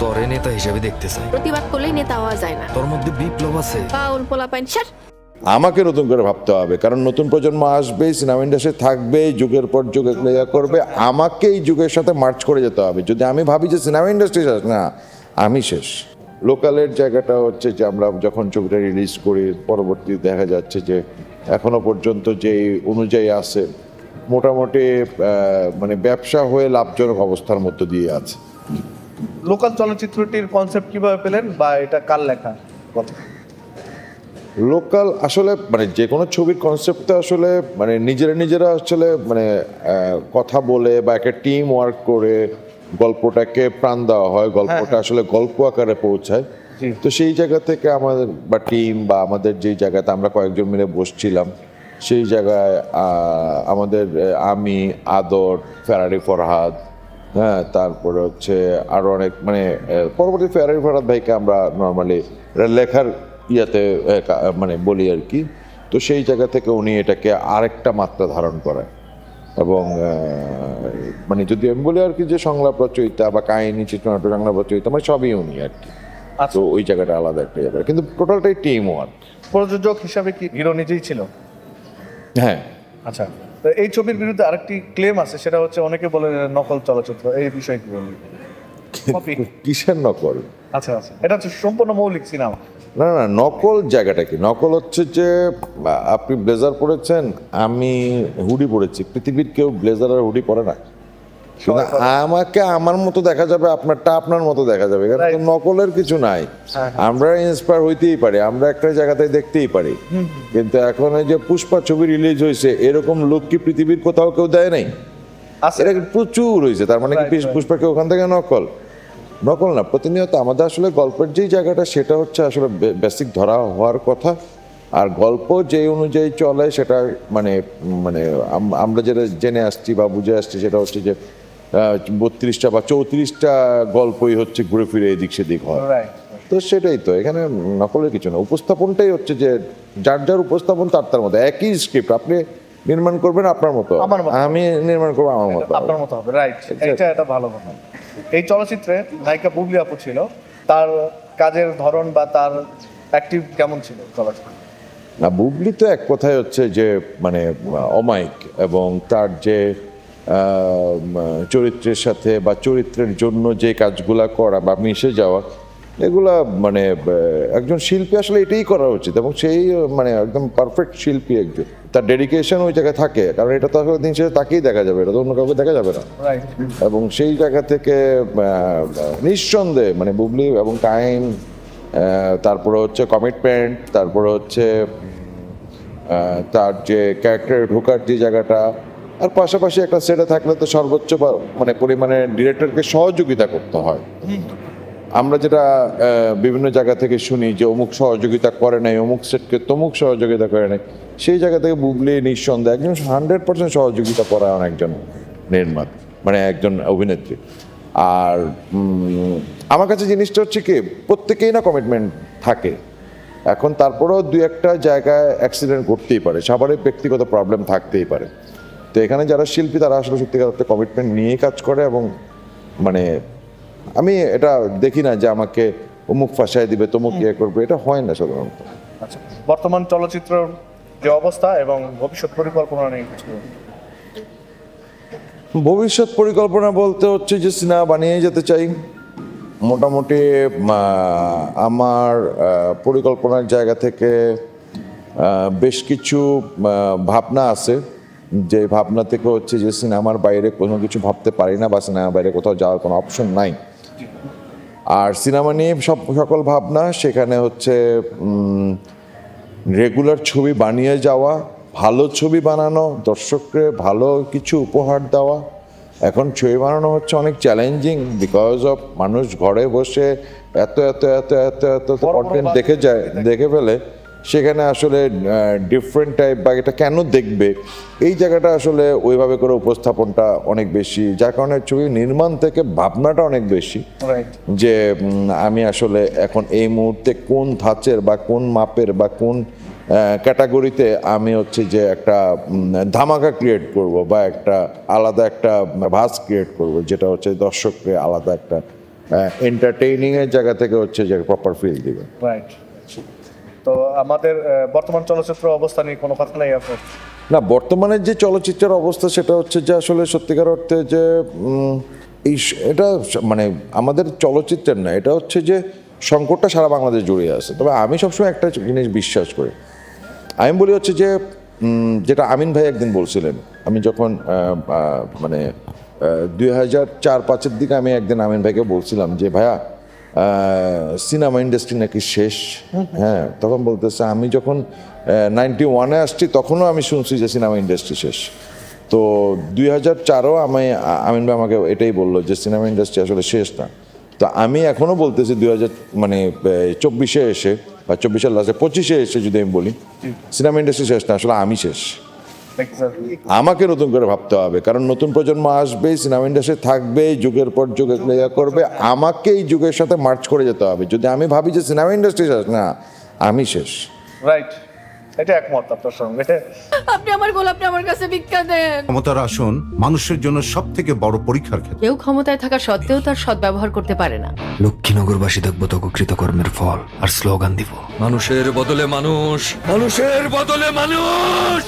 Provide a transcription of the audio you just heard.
তোরে নেতা হিসেবে দেখতে চাই। প্রতিবাদ করলেই নেতা হওয়া যায় না। তোর মধ্যে বিপ্লব আছে। পাউল পোলা পাইন স্যার আমাকে নতুন করে ভাবতে হবে কারণ নতুন প্রজন্ম আসবে সিনেমা ইন্ডাস্ট্রি থাকবে যুগের পর যুগ করবে আমাকে এই যুগের সাথে মার্চ করে যেতে হবে। যদি আমি ভাবি যে সিনেমা ইন্ডাস্ট্রি শেষ না আমি শেষ। লোকালের জায়গাটা হচ্ছে যে আমরা যখন ছবিটা রিলিজ করি পরবর্তী দেখা যাচ্ছে যে এখনও পর্যন্ত যে অনুযায়ী আছে মোটামুটি মানে ব্যবসা হয়ে লাভজনক অবস্থার মধ্য দিয়ে আছে। লোকাল চলচ্চিত্রটির কনসেপ্ট কীভাবে পেলেন বা এটা কার লেখা? কথা। লোকাল আসলে মানে যে কোনো ছবির কনসেপ্টটা আসলে মানে নিজেরা নিজেরা আসলে মানে কথা বলে বা একটা টিম ওয়ার্ক করে গল্পটাকে প্রাণ দেওয়া হয় গল্পটা আসলে গল্প আকারে পৌঁছায়। তো সেই জায়গা থেকে আমাদের বা টিম বা আমাদের যেই জায়গাতে আমরা কয়েকজন মিলে বসছিলাম সেই জায়গায় আমাদের আমি আদর ফেরারি ফরহাদ হ্যাঁ তারপরে হচ্ছে আরও অনেক মানে পরবর্তী ফেরারি ফরহাদ ভাইকে আমরা নর্মালি লেখার ইয়াতে মানে বলি আর কি। তো সেই জায়গা থেকে উনি এটাকে আরেকটা মাত্রা ধারণ করেন। এবং মানে যদি আমি বলি আর কি যে সংলাপ রচয়িতা বা কাহিনী চিত্রনাট্য সংলাপ রচয়িতা মানে সবই উনি আর কি। আচ্ছা। তো ওই জায়গাটা আলাদা একটা জায়গা কিন্তু টোটালটাই টিম ওয়ার্ক প্রযোজক হিসাবে কি হিরো নিজেই ছিল? হ্যাঁ। আচ্ছা। তো এই ছবির বিরুদ্ধে আরেকটি ক্লেম আছে সেটা হচ্ছে অনেকে বলে নকল চলচ্চিত্র এই বিষয়ে কি বলবেন কিসের নকল? আচ্ছা আচ্ছা। এটা হচ্ছে সম্পূর্ণ মৌলিক সিনেমা না না নকল জায়গাটা কি? নকল হচ্ছে যে আপনি ব্লেজার পরেছেন আমি হুডি পরেছি। পৃথিবীর কেউ ব্লেজার আর হুডি পরে না। আমাকে আমার মতো দেখা যাবে আপনারটা আপনার মতো দেখা যাবে। Right. নকলের কিছু নাই। হ্যাঁ, আমরা ইন্সপায়ার হইতেই পারি আমরা একটা জায়গাতে দেখতেই পারি। কিন্তু এখন এই যে পুষ্পা ছবি রিলিজ হয়েছে এরকম লোক কি পৃথিবীর কোথাও কেউ দেয় নাই? এটা প্রচুর হয়েছে তার মানে কি. পুষ্পাকে ওখান থেকে নকল? নকল না প্রতিনিয়ত। আমাদের আসলে গল্পের যেই জায়গাটা সেটা হচ্ছে আসলে বেসিক ধরা হওয়ার কথা। আর গল্প যে অনুযায়ী চলে সেটা মানে মানে আমরা যেটা জেনে আসছি বা বুঝে আসছি সেটা হচ্ছে যে বত্রিশটা বা চৌত্রিশটা গল্পই হচ্ছে ঘুরে ফিরে এদিক সেদিক হয়। তো সেটাই তো এখানে নকলের কিছু না। উপস্থাপনটাই হচ্ছে যে যার যার উপস্থাপন তার তার মতো একই স্ক্রিপ্ট আপনি নির্মাণ করবেন আপনার মতো আমি নির্মাণ করব আমার মতো আপনার মতো হবে রাইট এটা একটা ভালো কথা। এই চলচ্চিত্রে নায়িকা বুবলি আপু ছিল তার কাজের ধরন বা তার অ্যাক্টিভ কেমন ছিল চলচ্চিত্র? না বুবলি তো এক কথায় হচ্ছে যে মানে অমায়িক এবং তার যে চরিত্রের সাথে বা চরিত্রের জন্য যে কাজগুলা করা বা মিশে যাওয়া এগুলা মানে একজন শিল্পী আসলে এটাই করা উচিত এবং সেই মানে একদম পারফেক্ট শিল্পী একজন। তার ডেডিকেশন ওই জায়গায় থাকে কারণ এটা তো আসলে দিন শেষে তাকেই দেখা যাবে এটা তো অন্য কাউকে দেখা যাবে না। এবং সেই জায়গা থেকে নিঃসন্দেহে মানে বুবলি এবং টাইম তারপরে হচ্ছে কমিটমেন্ট তারপরে হচ্ছে তার যে ক্যারেক্টারে ঢোকার যে জায়গাটা আর পাশাপাশি একটা সেটে থাকলে তো সর্বোচ্চ মানে পরিমাণে ডিরেক্টরকে সহযোগিতা করতে হয়। আমরা যেটা বিভিন্ন জায়গা থেকে শুনি যে অমুক সহযোগিতা করে নাই, অমুক সেটকে তমুক সহযোগিতা করে নাই, সেই জায়গা থেকে বুবলি, নিঃসন্দেহে একজন হান্ড্রেড পার্সেন্ট সহযোগিতা পরায়ণ একজন নির্মাত মানে একজন অভিনেত্রী। আর আমার কাছে জিনিসটা হচ্ছে কি, প্রত্যেকেই না কমিটমেন্ট থাকে। এখন তারপরেও দু একটা জায়গায় অ্যাক্সিডেন্ট ঘটতেই পারে, সবারই ব্যক্তিগত প্রবলেম থাকতেই পারে। তো এখানে যারা শিল্পী তারা আসলে সত্যিকার একটা কমিটমেন্ট নিয়েই কাজ করে এবং মানে আমি এটা দেখি না যে আমাকে অমুক ফাঁসায় দিবে তমুক ইয়ে করবে এটা হয় না সাধারণত। আচ্ছা বর্তমান চলচ্চিত্র যে অবস্থা এবং ভবিষ্যৎ পরিকল্পনা নিয়ে কিছু ভবিষ্যৎ পরিকল্পনা বলতে হচ্ছে যে সিনেমা বানিয়ে যেতে চাই। মোটামুটি আমার পরিকল্পনার জায়গা থেকে বেশ কিছু ভাবনা আছে। যে ভাবনা থেকে হচ্ছে যে সিনেমার বাইরে কোনো কিছু ভাবতে পারি না বা সিনেমার বাইরে কোথাও যাওয়ার কোনো অপশন নাই। আর সিনেমা নিয়ে সব সকল ভাবনা সেখানে হচ্ছে রেগুলার ছবি বানিয়ে যাওয়া ভালো ছবি বানানো দর্শককে ভালো কিছু উপহার দেওয়া। এখন ছবি বানানো হচ্ছে অনেক চ্যালেঞ্জিং বিকজ অফ মানুষ ঘরে বসে এত এত এত এত এত কন্টেন্ট দেখে যায় দেখে ফেলে। সেখানে আসলে ডিফারেন্ট টাইপ বা এটা কেন দেখবে? এই জায়গাটা আসলে ওইভাবে করে উপস্থাপনটা অনেক বেশি যার কারণে ছবি নির্মাণ থেকে ভাবনাটা অনেক বেশি। রাইট যে আমি আসলে এখন এই মুহূর্তে কোন ধাঁচের বা কোন মাপের বা কোন ক্যাটাগরিতে আমি হচ্ছে যে একটা ধামাকা ক্রিয়েট করব বা একটা আলাদা একটা ভাস ক্রিয়েট করব যেটা হচ্ছে দর্শককে আলাদা একটা এন্টারটেইনিং এর জায়গা থেকে হচ্ছে যে প্রপার ফিল দিবে। রাইট তো আমাদের বর্তমান চলচ্চিত্র অবস্থা নিয়ে কোনো কথা নেই আপনার? না, বর্তমানে যে চলচ্চিত্রের অবস্থা সেটা হচ্ছে যে আসলে সত্যিকার অর্থে যে এই এটা মানে আমাদের চলচ্চিত্রের না, এটা হচ্ছে যে সংকটটা সারা বাংলাদেশ জুড়ে আছে। তবে আমি সবসময় একটা জিনিস বিশ্বাস করি। আমি বলি হচ্ছে যে যেটা আমিন ভাই একদিন বলছিলেন, আমি যখন মানে দুই হাজার চার পাঁচের দিকে আমি একদিন আমিন ভাইকে বলছিলাম যে, ভাইয়া সিনেমা ইন্ডাস্ট্রি নাকি শেষ। হ্যাঁ তখন বলতেছে আমি যখন নাইনটি ওয়ানে আসছি তখনও আমি শুনছি যে সিনেমা ইন্ডাস্ট্রি শেষ। তো দুই হাজার চারও আমি আমিন ভাই আমাকে এটাই বলল যে সিনেমা ইন্ডাস্ট্রি আসলে শেষ না। তো আমি এখনও বলতেছি দুই হাজার মানে চব্বিশে এসে বা চব্বিশের লাস্টে পঁচিশে এসে যদি আমি বলি সিনেমা ইন্ডাস্ট্রি শেষ না আসলে আমি শেষ। আমাকে নতুন করে ভাবতে হবে কারণ নতুন প্রজন্ম আসবে সিনেমা ইন্ডাস্ট্রি থাকবে যুগের পর যুগ ইয়া করবে আমাকে এই যুগের সাথে মার্চ করে যেতে হবে। যদি আমি ভাবি যে সিনেমা ইন্ডাস্ট্রি শেষ না আমি শেষ। রাইট এটা একমত আপনার সঙ্গে। আপনি আমার গোলাপটা আমার কাছে ভিক্ষা দেন। ক্ষমতার আসন মানুষের জন্য সব থেকে বড় পরীক্ষার ক্ষেত্র। কেউ ক্ষমতায় থাকা সত্ত্বেও তার সদ্ব্যবহার করতে পারে না। লক্ষ্মীনগরবাসী দেখব তক কৃতকর্মের ফল আর স্লোগান দিব। মানুষের বদলে মানুষ। মানুষের বদলে মানুষ।